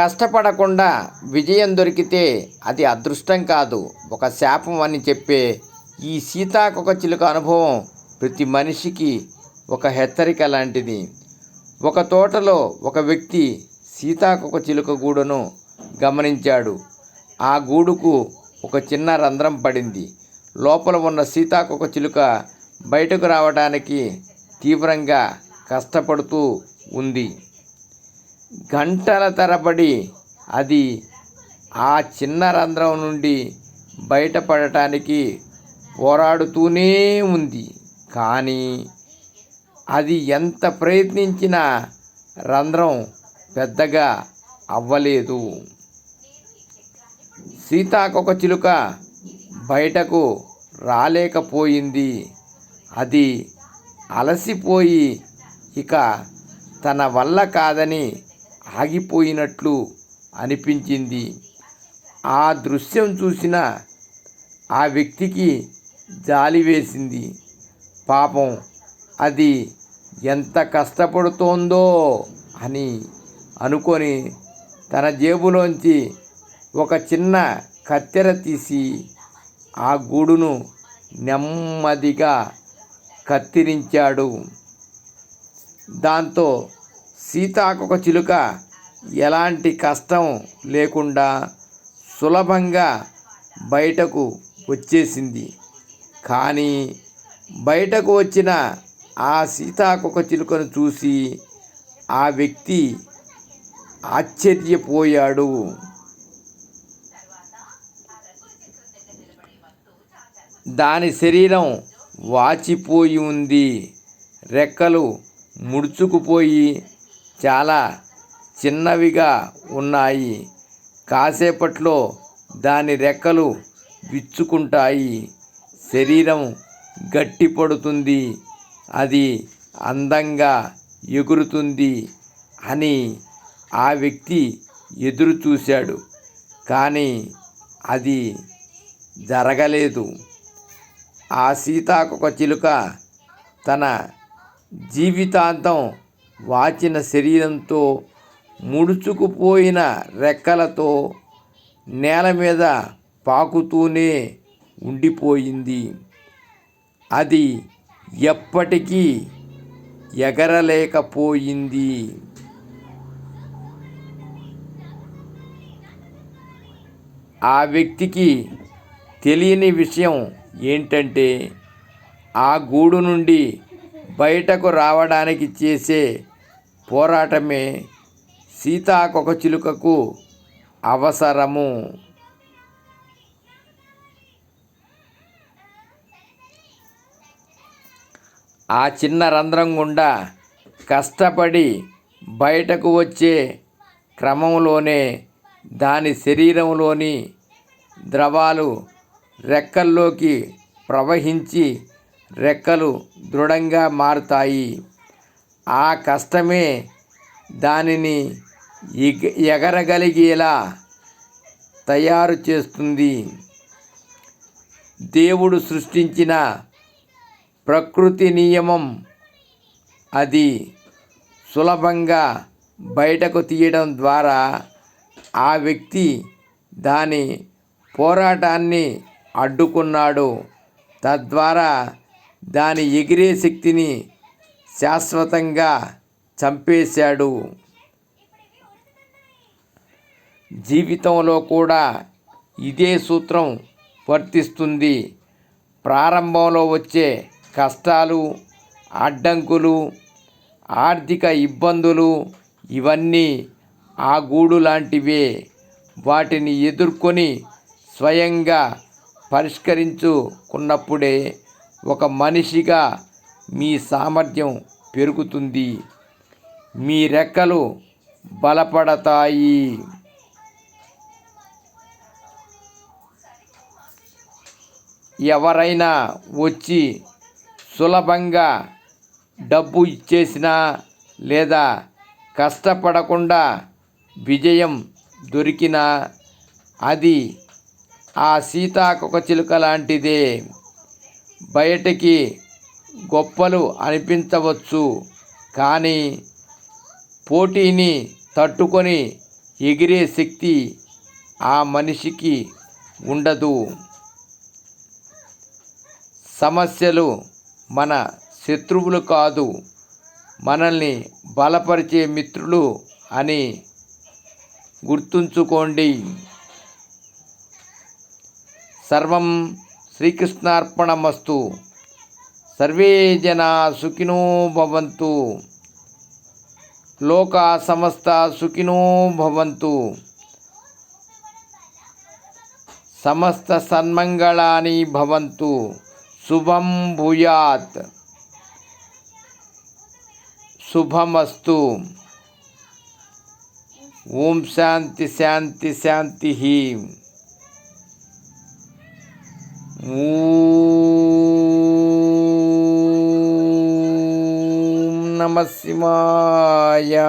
కష్టపడకుండా విజయం దొరికితే అది అదృష్టం కాదు. ఒక శాపం అని చెప్పే ఈ సీతాకొక చిలుక అనుభవం ప్రతి మనిషికి ఒక హెచ్చరిక లాంటిది. ఒక తోటలో ఒక వ్యక్తి సీతాకొక చిలుక గూడును గమనించాడు. ఆ గూడుకు ఒక చిన్న రంధ్రం పడింది. లోపల ఉన్న సీతాకొక చిలుక బయటకు రావడానికి తీవ్రంగా కష్టపడుతూ ఉంది. గంటల తరబడి అది ఆ చిన్న రంధ్రం నుండి బయటపడటానికి పోరాడుతూనే ఉంది. కానీ అది ఎంత ప్రయత్నించినా రంధ్రం పెద్దగా అవ్వలేదు. సీతాకొక చిలుక బయటకు రాలేకపోయింది. అది అలసిపోయి ఇక తన వల్ల కాదని ఆగిపోయినట్లు అనిపించింది. ఆ దృశ్యం చూసిన ఆ వ్యక్తికి జాలి వేసింది. పాపం అది ఎంత కష్టపడుతోందో అని అనుకొని తన జేబులోంచి ఒక చిన్న కత్తెర తీసి ఆ గూడును నెమ్మదిగా కత్తిరించాడు. దాంతో సీతాకొక చిలుక. ఎలాంటి కష్టం లేకుండా సులభంగా బయటకు వచ్చేసింది. కానీ బయటకు వచ్చిన ఆ సీతాకొక చిలుకను చూసి ఆ వ్యక్తి ఆశ్చర్యపోయాడు. దాని శరీరం వాచిపోయి ఉంది. రెక్కలు ముడుచుకుపోయి చాలా చిన్నవిగా ఉన్నాయి. కాసేపట్లో దాని రెక్కలు విచ్చుకుంటాయి. శరీరం గట్టిపడుతుంది. అది అందంగా ఎగురుతుంది అని ఆ వ్యక్తి ఎదురు చూశాడు కానీ అది జరగలేదు. ఆ సీతాకొక చిలుక తన జీవితాంతం వాచిన శరీరంతో ముడుచుకుపోయిన రెక్కలతో నేల మీద పాకుతూనే ఉండిపోయింది. అది ఎప్పటికీ ఎగరలేకపోయింది. ఆ వ్యక్తికి తెలియని విషయం ఏంటంటే ఆ గూడు నుండి బయటకు రావడానికి చేసే పోరాటమే సీతాకొక చిలుకకు అవసరము. ఆ చిన్న రంధ్రం గుండా కష్టపడి బయటకు వచ్చే క్రమంలోనే దాని శరీరంలోని ద్రవాలు రెక్కల్లోకి ప్రవహించి రెక్కలు దృఢంగా మారుతాయి. ఆ కష్టమే దానిని ఎగ ఎగరగలిగేలా తయారు చేస్తుంది. దేవుడు సృష్టించిన ప్రకృతి నియమం అది సులభంగా బయటకు తీయడం ద్వారా ఆ వ్యక్తి దాని పోరాటాన్ని అడ్డుకున్నాడు. తద్వారా దాని ఎగిరే శక్తిని శాశ్వతంగా చంపేశాడు. జీవితంలో కూడా ఇదే సూత్రం వర్తిస్తుంది. ప్రారంభంలో వచ్చే కష్టాలు అడ్డంకులు ఆర్థిక ఇబ్బందులు ఇవన్నీ ఆ గూడు లాంటివే. వాటిని ఎదుర్కొని స్వయంగా పరిష్కరించుకున్నప్పుడే ఒక మనిషిగా మీ సామర్థ్యం పెరుగుతుంది. మీ రెక్కలు బలపడతాయి. ఎవరైనా వచ్చి సులభంగా డబ్బు ఇచ్చేసినా లేదా కష్టపడకుండా విజయం దొరికినా అది ఆ సీతాకొక చిలుక లాంటిదే. బయటికి గొప్పలు అనిపించవచ్చు. కానీ పోటీని తట్టుకొని ఎగిరే శక్తి ఆ మనిషికి ఉండదు. సమస్యలు మన శత్రువులు కాదు. మనల్ని బలపరిచే మిత్రులు అని గుర్తుంచుకోండి. సర్వం శ్రీకృష్ణార్పణమస్తు. सर्वे जना सुखिनो भवन्तु। लोका समस्ता सुखिनो भवन्तु। समस्त सन्मंगलानि भवन्तु। शुभम भूयात्। शुभमस्तु। ओम शांति शांति शांति ही ओ நம சிவாயா